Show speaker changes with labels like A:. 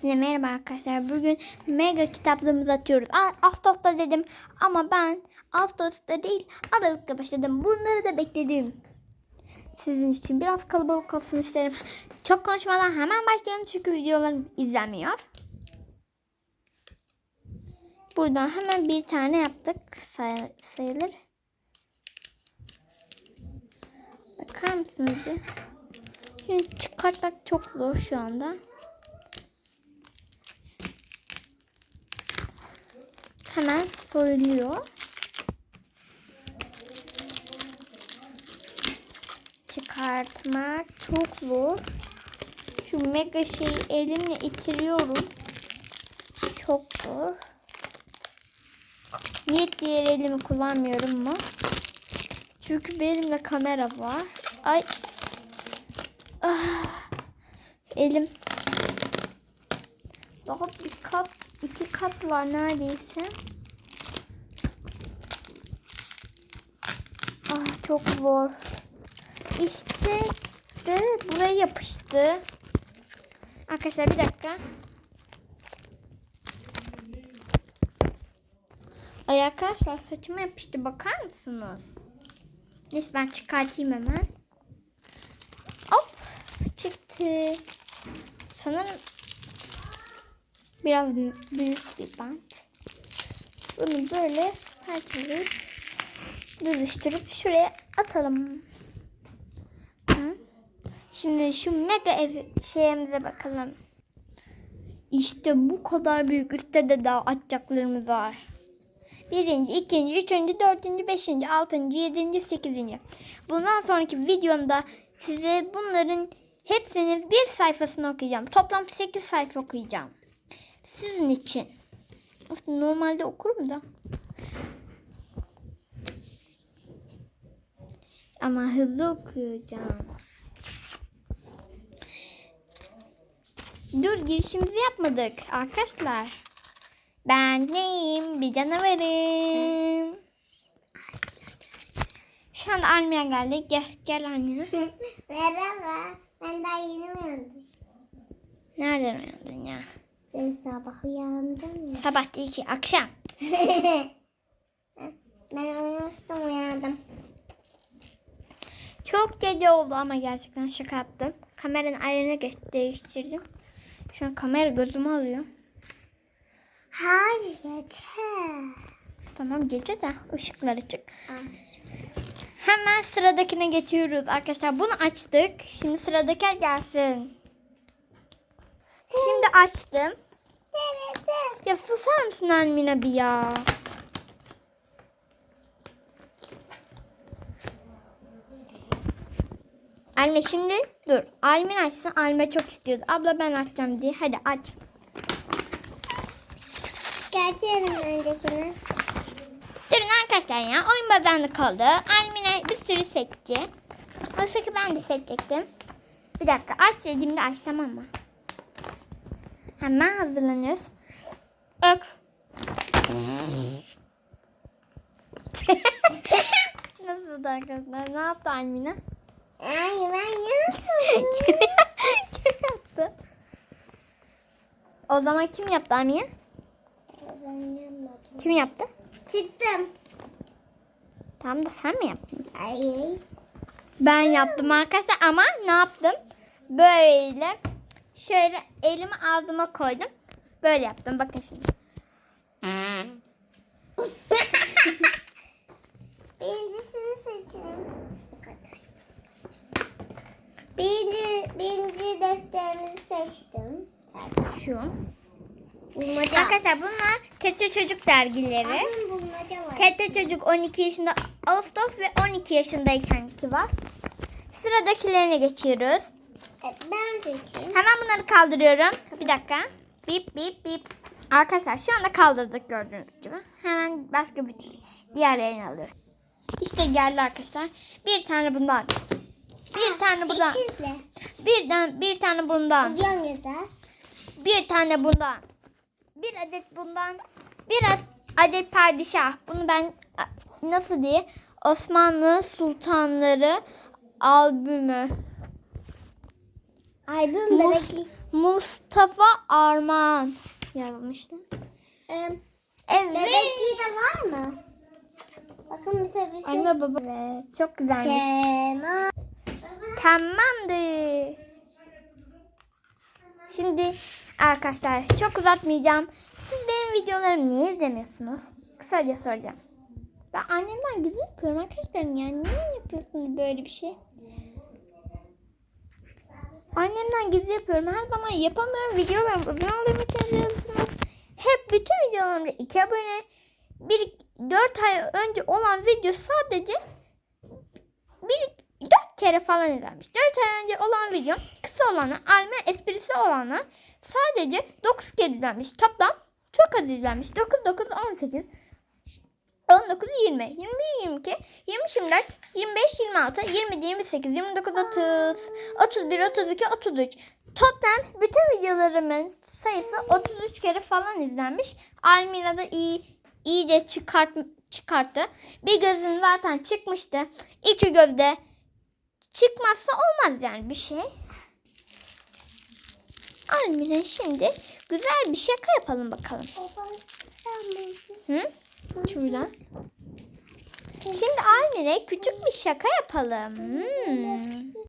A: Hepsine merhaba arkadaşlar. Bugün mega kitaplığımızı atıyoruz. Ağustos'ta dedim ama ben Ağustos'ta değil Aralık'ta başladım. Bunları da bekledim. Sizin için biraz kalabalık olsun isterim. Çok konuşmadan hemen başlayalım çünkü videolarım izlenmiyor. Buradan hemen bir tane yaptık say- sayılır. Bakar mısınız? Şimdi çıkartmak çok zor şu anda. Hemen soyuluyor. Çıkartmak çok zor. Şu mega şeyi elimle itiriyorum. Çok zor. Niye diğer elimi kullanmıyorum mu? Çünkü benimle kamera var. Ay. Ah. Elim. Daha bir kat, iki kat var neredeyse. Ah çok zor. İşte de buraya yapıştı. Arkadaşlar bir dakika. Ay arkadaşlar saçıma yapıştı bakar mısınız? Neyse ben çıkartayım hemen. Hop çıktı. Sanırım biraz büyük bir bant. Bunu böyle parçalayıp bölüştürüp şuraya atalım. Hı. Şimdi şu mega ev şeyimize bakalım. İşte bu kadar büyük. Üstte de daha açacaklarımız var. Birinci, ikinci, üçüncü, dördüncü, beşinci, altıncı, yedinci, sekizinci. Bundan sonraki videomda size bunların hepsinin bir sayfasını okuyacağım. Toplam sekiz sayfa okuyacağım. Sizin için. Aslında normalde okurum da. Ama hızlı okuyacağım. Dur girişimizi yapmadık arkadaşlar. Ben neyim? Bir canavarım. Şu anda Almia geldi. Gel, gel Almia.
B: Merhaba. Ben daha yeni uyandım.
A: Nereden uyandın ya?
B: Ben sabah uyandım ya.
A: Sabah değil ki akşam.
B: ben uyumuştum uyandım.
A: Çok gece oldu ama gerçekten şaka yaptım. Kameranın ayarını geç, değiştirdim. Şu an kamera gözümü alıyor.
B: Hayır yeter.
A: Tamam gece de ışıklar açık. Hemen sıradakine geçiyoruz arkadaşlar. Bunu açtık. Şimdi sıradaki gelsin. Şimdi açtım. Ya susar mısın Almina bir ya? Alme şimdi dur. Almin açsın. Alme çok istiyordu. Abla ben açacağım diye. Hadi aç.
B: Çıkartıyorum öndekini.
A: Durun arkadaşlar ya. Oyun bazandı kaldı. Almina bir sürü seçti. Oysa ki ben de seçecektim. Bir dakika aç dediğimde aç tamam mı? Hemen hazırlanıyoruz. Ök. Nasıl arkadaşlar? Ne yaptı Almina?
B: Ay ben yapmadım.
A: kim, kim yaptı? O zaman kim yaptı Almina?
B: ben yapmadım.
A: Kim yaptı?
B: Çıktım.
A: Tamam da sen mi yaptın?
B: Hayır.
A: Ben yaptım arkadaşlar ama ne yaptım? Böyle şöyle elimi ağzıma koydum. Böyle yaptım. Bakın şimdi.
B: Birincisini seçin. Birinci, birinci defterimizi seçtim.
A: Şu.
B: Bulmaca.
A: Arkadaşlar bunlar Tete Çocuk dergileri.
B: Bulmaca var.
A: Tete Çocuk 12 yaşında Ağustos ve 12 yaşındayken ki var. Sıradakilerine geçiyoruz.
B: Evet, ben seçeyim.
A: Hemen bunları kaldırıyorum. Bir dakika. Bip bip bip. Arkadaşlar şu anda kaldırdık gördüğünüz gibi. Hemen başka bir diğerlerini alıyoruz. İşte geldi arkadaşlar. Bir tane bundan. Bir tane bundan.
B: Sekizle.
A: Birden bir tane bundan.
B: Yan yeter.
A: Bir tane bundan. Bir adet bundan. Bir ad- adet padişah. Bunu ben nasıl diye Osmanlı Sultanları albümü
B: Albüm
A: Mus-
B: bebeklik.
A: Mustafa Arman yazmışlar.
B: Ee,
A: Evet.
B: bebekliği de var mı? Bakın bize bir şey.
A: Anne baba. Evet, çok güzelmiş.
B: Kemal.
A: Tamamdır. Şimdi arkadaşlar çok uzatmayacağım. Siz benim videolarımı niye izlemiyorsunuz? Kısaca soracağım. Ben annemden gizli yapıyorum arkadaşlar. Yani niye yapıyorsunuz böyle bir şey? Annemden gizli yapıyorum. Her zaman yapamıyorum. Videolarım uzun olduğum için izliyorsunuz. Hep bütün videolarımda 2 abone. Bir 4 ay önce olan video sadece bir dört kere falan izlenmiş. Dört ay önce olan video kısa olanı, alme esprisi olanı sadece 9 kere izlenmiş. Toplam çok az izlenmiş. 9, 9, 18, 19, 20, 21, 22, 23, 24, 25, 26, 27, 28, 29, 30, 31, 32, 33. Toplam bütün videolarımın sayısı 33 kere falan izlenmiş. Almira da iyi iyice çıkart, çıkarttı. Bir gözün zaten çıkmıştı. İki gözde çıkmazsa olmaz yani bir şey. Almira şimdi güzel bir şaka yapalım bakalım. Hı? Şuradan. Şimdi Almira küçük bir şaka yapalım. Hmm.